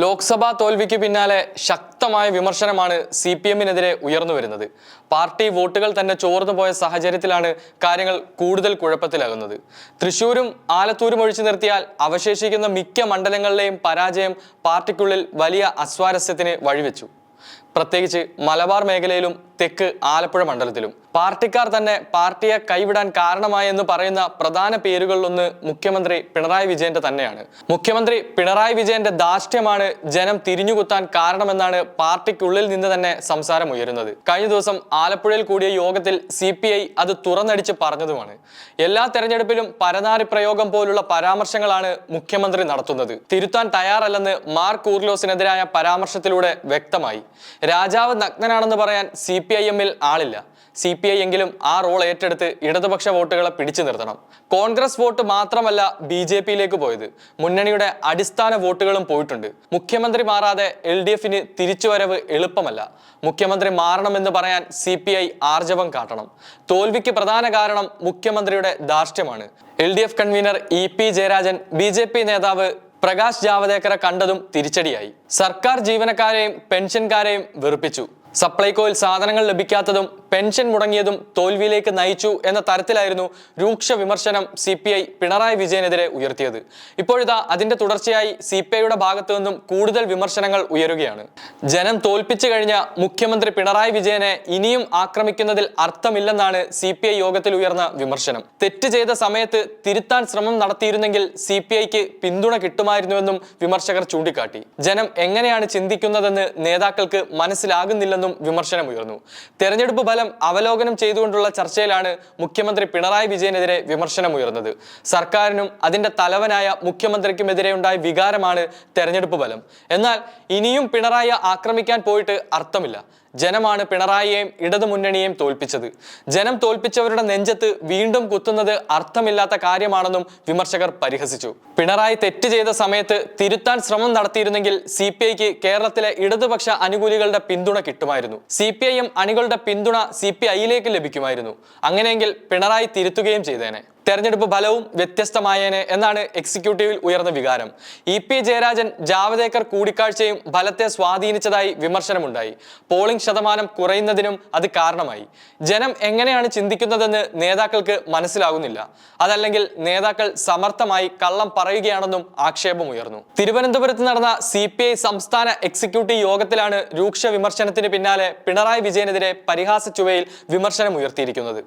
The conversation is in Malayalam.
ലോക്സഭാ തോൽവിക്ക് പിന്നാലെ ശക്തമായ വിമർശനമാണ് സി പി എമ്മിനെതിരെ ഉയർന്നു വരുന്നത്. പാർട്ടി വോട്ടുകൾ തന്നെ ചോർന്നു പോയ സാഹചര്യത്തിലാണ് കാര്യങ്ങൾ കൂടുതൽ കുഴപ്പത്തിലാകുന്നത്. തൃശൂരും ആലത്തൂരും ഒഴിച്ചു നിർത്തിയാൽ അവശേഷിക്കുന്ന മിക്ക മണ്ഡലങ്ങളിലെയും പരാജയം പാർട്ടിക്കുള്ളിൽ വലിയ അസ്വാരസ്യത്തിന് വഴിവെച്ചു. പ്രത്യേകിച്ച് മലബാർ മേഖലയിലും തെക്ക് ആലപ്പുഴ മണ്ഡലത്തിലും. പാർട്ടിക്കാർ തന്നെ പാർട്ടിയെ കൈവിടാൻ കാരണമായെന്ന് പറയുന്ന പ്രധാന പേരുകളിലൊന്ന് മുഖ്യമന്ത്രി പിണറായി വിജയന്റെ തന്നെയാണ്. മുഖ്യമന്ത്രി പിണറായി വിജയന്റെ ധാർഷ്ട്യമാണ് ജനം തിരിഞ്ഞുകുത്താൻ കാരണമെന്നാണ് പാർട്ടിക്കുള്ളിൽ നിന്ന് തന്നെ സംസാരം ഉയരുന്നത്. കഴിഞ്ഞ ദിവസം ആലപ്പുഴയിൽ കൂടിയ യോഗത്തിൽ സി അത് തുറന്നടിച്ച് പറഞ്ഞതുമാണ്. എല്ലാ തെരഞ്ഞെടുപ്പിലും പരനാരി പ്രയോഗം പോലുള്ള പരാമർശങ്ങളാണ് മുഖ്യമന്ത്രി നടത്തുന്നത്. തിരുത്താൻ തയ്യാറല്ലെന്ന് മാർക്ക് കൂർലോസിനെതിരായ പരാമർശത്തിലൂടെ വ്യക്തമായി. രാജാവ് നഗ്നനാണെന്ന് പറയാൻ സി പി ഐ എമ്മിൽ ആളില്ല. സി പി ഐ എങ്കിലും ആ റോൾ ഏറ്റെടുത്ത് ഇടതുപക്ഷ വോട്ടുകളെ പിടിച്ചു നിർത്തണം. കോൺഗ്രസ് വോട്ട് മാത്രമല്ല ബി ജെ പിയിലേക്ക് പോയത്. മുന്നണിയുടെ അടിസ്ഥാന വോട്ടുകളും പോയിട്ടുണ്ട്. മുഖ്യമന്ത്രി മാറാതെ എൽ ഡി എഫിന് തിരിച്ചുവരവ് എളുപ്പമല്ല. മുഖ്യമന്ത്രി മാറണമെന്ന് പറയാൻ സി പി ഐ ആർജവം കാട്ടണം. തോൽവിക്ക് പ്രധാന കാരണം മുഖ്യമന്ത്രിയുടെ ധാർഷ്ട്യമാണ്. L D F convener E P Jayarajan B J P നേതാവ് പ്രകാശ് ജാവദേക്കറെ കണ്ടതും തിരിച്ചടിയായി. സർക്കാർ ജീവനക്കാരെയും പെൻഷൻകാരെയും വെറുപ്പിച്ചു. സപ്ലൈകോയിൽ സാധനങ്ങൾ ലഭിക്കാത്തതും പെൻഷൻ മുടങ്ങിയതും തോൽവിയിലേക്ക് നയിച്ചു എന്ന തരത്തിലായിരുന്നു രൂക്ഷ വിമർശനം സി പി ഐ പിണറായി വിജയനെതിരെ ഉയർത്തിയത്. ഇപ്പോഴിതാ അതിന്റെ തുടർച്ചയായി സി പി ഐയുടെ ഭാഗത്തു നിന്നും കൂടുതൽ വിമർശനങ്ങൾ ഉയരുകയാണ്. ജനം തോൽപ്പിച്ചു കഴിഞ്ഞ മുഖ്യമന്ത്രി പിണറായി വിജയനെ ഇനിയും ആക്രമിക്കുന്നതിൽ അർത്ഥമില്ലെന്നാണ് സി പി ഐ യോഗത്തിൽ ഉയർന്ന വിമർശനം. തെറ്റ് ചെയ്ത സമയത്ത് തിരുത്താൻ ശ്രമം നടത്തിയിരുന്നെങ്കിൽ സി പി ഐക്ക് പിന്തുണ കിട്ടുമായിരുന്നുവെന്നും വിമർശകർ ചൂണ്ടിക്കാട്ടി. ജനം എങ്ങനെയാണ് ചിന്തിക്കുന്നതെന്ന് നേതാക്കൾക്ക് മനസ്സിലാകുന്നില്ലെന്നും വിമർശനമുയർന്നു. തെരഞ്ഞെടുപ്പ് ഫലം അവലോകനം ചെയ്തുകൊണ്ടുള്ള ചർച്ചയിലാണ് മുഖ്യമന്ത്രി പിണറായി വിജയനെതിരെ വിമർശനമുയർന്നത്. സർക്കാരിനും അതിന്റെ തലവനായ മുഖ്യമന്ത്രിക്കുമെതിരെ ഉണ്ടായ വികാരമാണ് തെരഞ്ഞെടുപ്പ് ഫലം. എന്നാൽ ഇനിയും പിണറായി ആക്രമിക്കാൻ പോയിട്ട് അർത്ഥമില്ല. ജനമാണ് പിണറായിയെയും ഇടതുമുന്നണിയെയും തോൽപ്പിച്ചത്. ജനം തോൽപ്പിച്ചവരുടെ നെഞ്ചത്ത് വീണ്ടും കുത്തുന്നത് അർത്ഥമില്ലാത്ത കാര്യമാണെന്നും വിമർശകർ പരിഹസിച്ചു. പിണറായി തെറ്റ് ചെയ്ത സമയത്ത് തിരുത്താൻ ശ്രമം നടത്തിയിരുന്നെങ്കിൽ സി പി ഐക്ക് കേരളത്തിലെ ഇടതുപക്ഷ അനുകൂലികളുടെ പിന്തുണ കിട്ടുമായിരുന്നു. സി പി ഐ എം അണികളുടെ പിന്തുണ സി പി ഐയിലേക്ക് ലഭിക്കുമായിരുന്നു. അങ്ങനെയെങ്കിൽ പിണറായി തിരുത്തുകയും ചെയ്തേനെ. തെരഞ്ഞെടുപ്പ് ഫലവും വ്യത്യസ്തമായേനെ എന്നാണ് എക്സിക്യൂട്ടീവിൽ ഉയർന്ന വികാരം. ഇ പി ജയരാജൻ ജാവദേക്കർ കൂടിക്കാഴ്ചയും ഫലത്തെ സ്വാധീനിച്ചതായി വിമർശനമുണ്ടായി. പോളിംഗ് ശതമാനം കുറയുന്നതിനും അത് കാരണമായി. ജനം എങ്ങനെയാണ് ചിന്തിക്കുന്നതെന്ന് നേതാക്കൾക്ക് മനസ്സിലാകുന്നില്ല. അതല്ലെങ്കിൽ നേതാക്കൾ സമർത്ഥമായി കള്ളം പറയുകയാണെന്നും ആക്ഷേപമുയർന്നു തിരുവനന്തപുരത്ത് നടന്ന സി സംസ്ഥാന എക്സിക്യൂട്ടീവ് യോഗത്തിലാണ് രൂക്ഷ വിമർശനത്തിന് പിന്നാലെ പിണറായി വിജയനെതിരെ പരിഹാസ ചുവയിൽ വിമർശനം ഉയർത്തിയിരിക്കുന്നത്.